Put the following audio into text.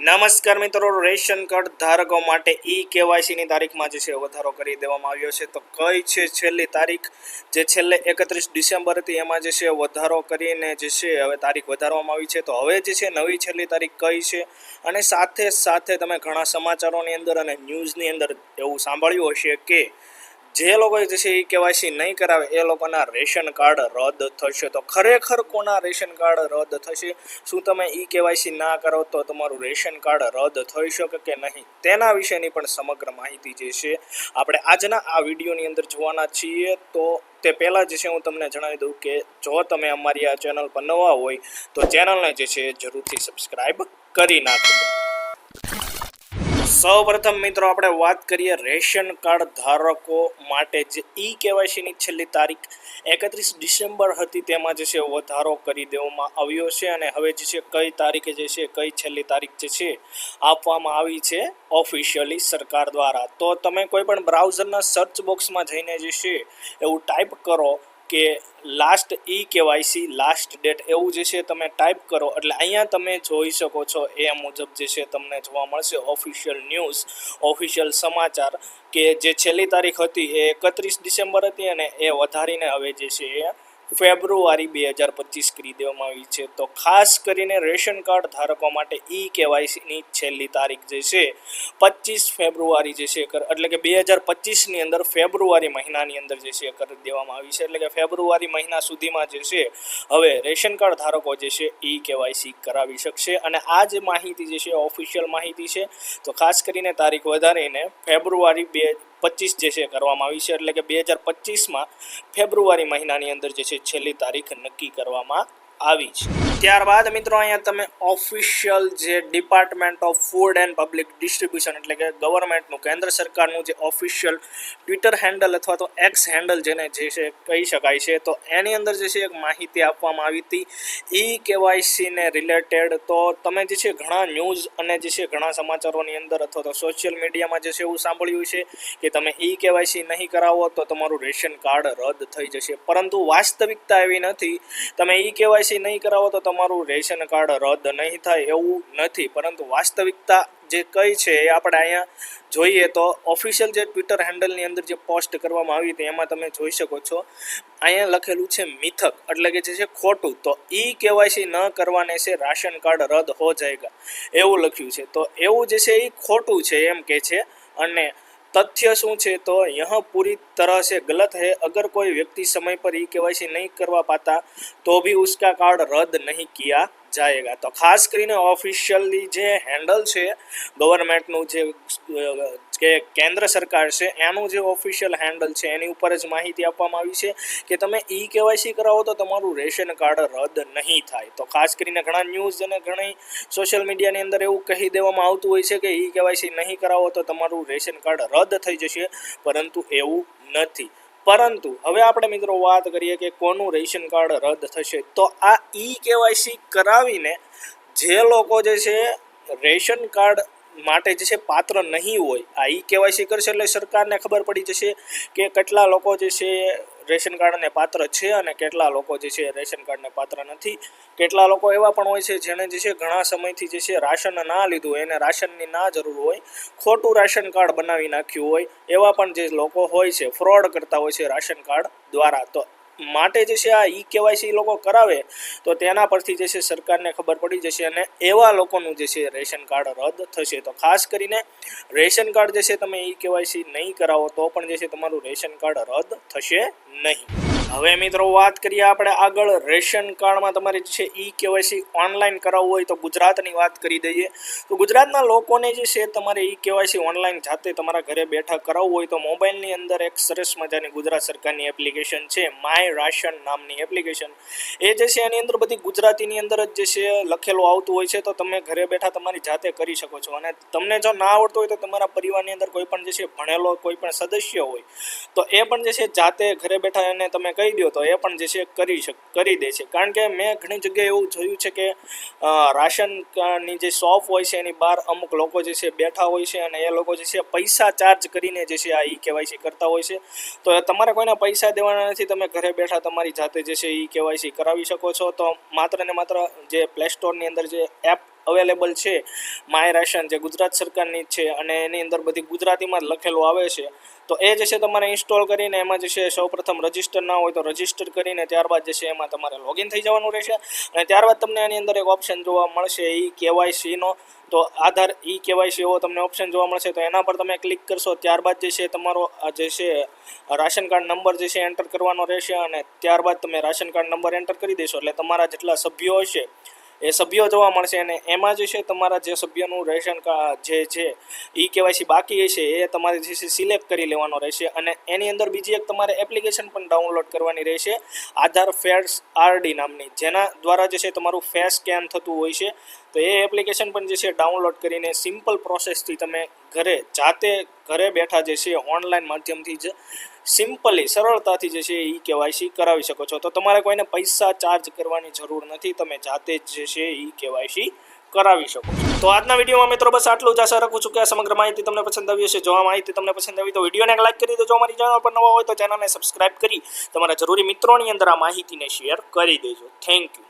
નમસ્કાર મિત્રો, ration card ધારકો માટે ઈ કેવાયસીની તારીખમાં જે છે વધારો કરી દેવામાં આવ્યો છે. તો કઈ છે છેલ્લી તારીખ? જે છેલ્લે એકત્રીસ ડિસેમ્બર હતી, એમાં જે છે વધારો કરીને જે છે હવે તારીખ વધારવામાં આવી છે. તો હવે જે છે નવી છેલ્લી તારીખ કઈ છે? અને સાથે સાથે તમે ઘણા સમાચારોની અંદર અને ન્યૂઝની અંદર એવું સાંભળ્યું હશે કે જે લોકો જે છે એ કેવાયસી નહીં કરાવે, એ લોકોના રેશન કાર્ડ રદ થશે. તો ખરેખર કોના રેશન કાર્ડ રદ થશે? શું તમે ઈ કેવાયસી ના કરો તો તમારું રેશન કાર્ડ રદ થઈ શકે કે નહીં? તેના વિશેની પણ સમગ્ર માહિતી જે છે, આપણે આજના આ વિડીયોની અંદર જોવાના છીએ. તો તે પહેલાં જે છે હું તમને જણાવી દઉં કે જો તમે અમારી આ ચેનલ પર નવા હોય, તો ચેનલને જે છે જરૂરથી સબસ્ક્રાઈબ કરી નાખજો. સૌપ્રથમ મિત્રો આપણે વાત કરીએ રેશન કાર્ડ ધારકો માટે જે ઈ કેવાયસીની છેલ્લી તારીખ એકત્રીસ ડિસેમ્બર હતી, તેમાં જે છે વધારો કરી દેવામાં આવ્યો છે અને હવે જે છે કઈ તારીખે જે છે, કઈ છેલ્લી તારીખ જે છે આપવામાં આવી છે ઓફિશિયલી સરકાર દ્વારા. તો તમે કોઈ પણ બ્રાઉઝરના સર્ચ બોક્સમાં જઈને જે છે એવું ટાઈપ કરો કે last e KYC last date એવું જે છે તમે ટાઈપ કરો. એટલે અહીંયા તમે જોઈ શકો છો એ મુજબ જે છે તમને જોવા મળશે ઓફિશિયલ ન્યૂઝ ઓફિશિયલ સમાચાર કે જે છેલ્લી તારીખ હતી એ એકત્રીસ ડિસેમ્બર હતી અને એ વધારીને હવે જે છે એ ફેબ્રુઆરી બે હજાર પચીસ કરી દેવામાં આવી છે. તો ખાસ કરીને રેશન કાર્ડ ધારકો માટે ઈ કેવાયસીની છેલ્લી તારીખ જે છે, પચીસ ફેબ્રુઆરી જે છે એટલે કે બે હજાર પચીસની અંદર ફેબ્રુઆરી મહિનાની અંદર જે છે કરી દેવામાં આવી છે. એટલે કે ફેબ્રુઆરી મહિના સુધીમાં જે છે, હવે રેશન કાર્ડ ધારકો જે છે ઈ કેવાયસી કરાવી શકશે. અને આ જે માહિતી જે છે ઓફિશિયલ માહિતી છે. તો ખાસ કરીને તારીખ વધારીને ફેબ્રુઆરી બે પચીસ જે છે કરવામાં આવી છે. એટલે કે બે હજાર પચીસમાં ફેબ્રુઆરી મહિનાની અંદર જે છે છેલ્લી તારીખ નક્કી કરવામાં આવી છે. ત્યારબાદ મિત્રો અહીંયા તમે ઓફિશિયલ જે department of food and public distribution એટલે કે ગવર્મેન્ટનું કેન્દ્ર સરકારનું જે ઓફિશિયલ ટ્વિટર હેન્ડલ અથવા તો એક્સ હેન્ડલ જેને જે છે કહી શકાય છે, તો એની અંદર જે છે એક માહિતી આપવામાં આવી હતી. ઈ કેવાયસીને રિલેટેડ તો તમે જે છે ઘણા ન્યૂઝ અને જે છે ઘણા સમાચારોની અંદર અથવા તો સોશિયલ મીડિયામાં જે છે એવું સાંભળ્યું છે કે તમે ઈ કેવાયસી નહીં કરાવો તો તમારું રેશન કાર્ડ રદ થઈ જશે. પરંતુ વાસ્તવિકતા એવી નથી. તમે ઈ કેવાયસી નહીં કરાવો તો તમારું રેશન કાર્ડ રદ નહીં થાય એવું નથી, પરંતુ વાસ્તવિકતા જે કઈ છે એ આપણે અહીંયા જોઈએ તો ઓફિશિયલ જે ટ્વિટર હેન્ડલની અંદર જે પોસ્ટ કરવામાં આવી હતી, એમાં તમે જોઈ શકો છો. અહીંયા લખેલું છે મિથક, એટલે કે જે છે ખોટું. તો ઈ કેવાયસી ન કરવાને છે રાશન કાર્ડ રદ હો જાયગા. એવું લખ્યું છે. તો એવું જે છે એ ખોટું છે એમ કે છે. અને तथ्य શું છે તો यह पूरी तरह से गलत है अगर कोई व्यक्ति समय पर ई केवाईसी नहीं करवा पाता तो भी उसका कार्ड रद्द नहीं किया જાયેગા. તો ખાસ કરીને ઓફિશિયલી જે હેન્ડલ છે ગવર્મેન્ટનું જે, કે કેન્દ્ર સરકાર છે, એનું જે ઓફિશિયલ હેન્ડલ છે, એની ઉપર જ માહિતી આપવામાં આવી છે કે તમે ઈ કેવાયસી કરાવો તો તમારું રેશન કાર્ડ રદ નહીં થાય. તો ખાસ કરીને ઘણા ન્યૂઝ અને ઘણી સોશિયલ મીડિયાની અંદર એવું કહી દેવામાં આવતું હોય છે કે ઈ કેવાયસી નહીં કરાવો તો તમારું રેશન કાર્ડ રદ થઈ જશે, પરંતુ એવું નથી. પરંતુ હવે આપણે મિત્રો વાત કરીએ કે કોનું રેશન કાર્ડ રદ થશે. તો આ ઈ કેવાયસી કરાવીને જે લોકો જે છે રેશન કાર્ડ માટે જે છે પાત્ર નહીં હોય, આ ઈ કેવાયસી કરશે એટલે સરકારને ખબર પડી જશે કે કેટલા લોકો જે છે રેશન કાર્ડને પાત્ર છે અને કેટલા લોકો જે છે રેશન કાર્ડને પાત્ર નથી. કેટલા લોકો એવા પણ હોય છે જેણે જે છે ઘણા સમયથી જે છે રાશન ના લીધું એને રાશનની ના જરૂર હોય. ખોટું રાશન કાર્ડ બનાવી નાખ્યું હોય એવા પણ જે લોકો હોય છે ફ્રોડ કરતા હોય છે રાશન કાર્ડ દ્વારા તો. માટે જે છે આ ઈ કેવાયસી લોકો કરાવે, તો તેના પરથી જે છે સરકારને ખબર પડી જશે અને એવા લોકોનું જે છે રેશન કાર્ડ રદ થશે. તો ખાસ કરીને રેશન કાર્ડ જે છે તમે ઈ કેવાયસી નહીં કરાવો તો પણ જે છે તમારું રેશન કાર્ડ રદ થશે નહીં. હવે મિત્રો વાત કરીએ આપણે આગળ રેશન કાર્ડમાં તમારે છે ઈ કેવાયસી ઓનલાઈન કરાવવું હોય તો ગુજરાતની વાત કરી દઈએ. તો ગુજરાતના લોકોને જે છે તમારે ઈ કેવાયસી ઓનલાઈન જાતે તમારા ઘરે બેઠા કરાવવું હોય તો મોબાઈલની અંદર એક સરસ મજાની ગુજરાત સરકારની એપ્લિકેશન છે, માય રાશન નામની એપ્લિકેશન. એ જે છે એની અંદર બધી ગુજરાતીની અંદર જ જે છે લખેલું આવતું હોય છે તો તમે ઘરે બેઠા તમારી જાતે કરી શકો છો. અને તમને જો ના આવડતું હોય તો તમારા પરિવારની અંદર કોઈ પણ જે છે ભણેલો કોઈ પણ સદસ્ય હોય તો એ પણ જે છે જાતે ઘરે બેઠા એને તમે કહી દો તો એ પણ જે છે કરી શક, કરી દે છે. કારણ કે મેં ઘણી જગ્યાએ એવું જોયું છે કે રાશનની જે શોપ હોય છે એની બહાર અમુક લોકો જે છે બેઠા હોય છે અને એ લોકો જે છે પૈસા ચાર્જ કરીને જે છે આ ઈ કેવાયસી કરતા હોય છે. તો તમારે કોઈને પૈસા દેવાના નથી. તમે ઘરે બેઠા તમારી જાતે જે છે ઈ કેવાયસી કરાવી શકો છો. તો માત્ર ને માત્ર જે પ્લે સ્ટોરની અંદર જે એપ અવેલેબલ છે. માય રાશન જે ગુજરાત સરકારની છે અને એની અંદર બધી ગુજરાતીમાં જ લખેલું આવે છે. તો એ જે છે તમારે ઇન્સ્ટોલ કરીને એમાં જે છે સૌપ્રથમ રજિસ્ટર ના હોય તો રજિસ્ટર કરીને ત્યારબાદ જે છે એમાં તમારે લોગિન થઈ જવાનું રહેશે. અને ત્યારબાદ તમને એની અંદર એક ઓપ્શન જોવા મળશે એ કેવાયસીનો તો આધાર, ઈ કેવાયસી એવો તમને ઓપ્શન જોવા મળશે. તો એના પર તમે ક્લિક કરશો, ત્યારબાદ જે છે તમારો જે છે રાશન કાર્ડ નંબર જે છે એન્ટર કરવાનો રહેશે અને ત્યારબાદ તમે રાશન કાર્ડ નંબર એન્ટર કરી દેશો. એટલે તમારા જેટલા સભ્યો હશે એ સભ્યો જોવા મળશે અને એમાં જે છે તમારા જે સભ્યનું રેશન કાર્ડ જે છે, ઈ કેવાયસી બાકી હશે, એ તમારે જે છે સિલેક્ટ કરી લેવાનો રહેશે અને એની અંદર બીજી એક તમારે એપ્લિકેશન પણ ડાઉનલોડ કરવાની રહેશે, આધાર ફેર્સ આરડી નામની, જેના દ્વારા જે છે તમારું ફેસ સ્કેન થતું હોય છે. તો એ એપ્લિકેશન પણ જે છે ડાઉનલોડ કરીને સિમ્પલ પ્રોસેસથી તમે ઘરે, જાતે ઘરે બેઠા જે છે ઓનલાઈન માધ્યમથી જ સિમ્પલી સરળતાથી જે છે એ કેવાયસી કરાવી શકો છો. તો તમારે કોઈને પૈસા ચાર્જ કરવાની જરૂર નથી. તમે જાતે જ જે છે એ કેવાયસી કરાવી શકો તો આજના વિડીયોમાં મિત્રો બસ આટલું જ. આશા રાખું છું કે આ સમગ્ર માહિતી તમને પસંદ આવી હશે. જો માહિતી તમને પસંદ આવી તો વિડીયોને લાઈક કરી દેજો. અમારી ચેનલ પર નવા હોય તો ચેનલને સબસ્ક્રાઇબ કરી તમારા જરૂરી મિત્રોની અંદર આ માહિતીને શેર કરી દેજો. Thank you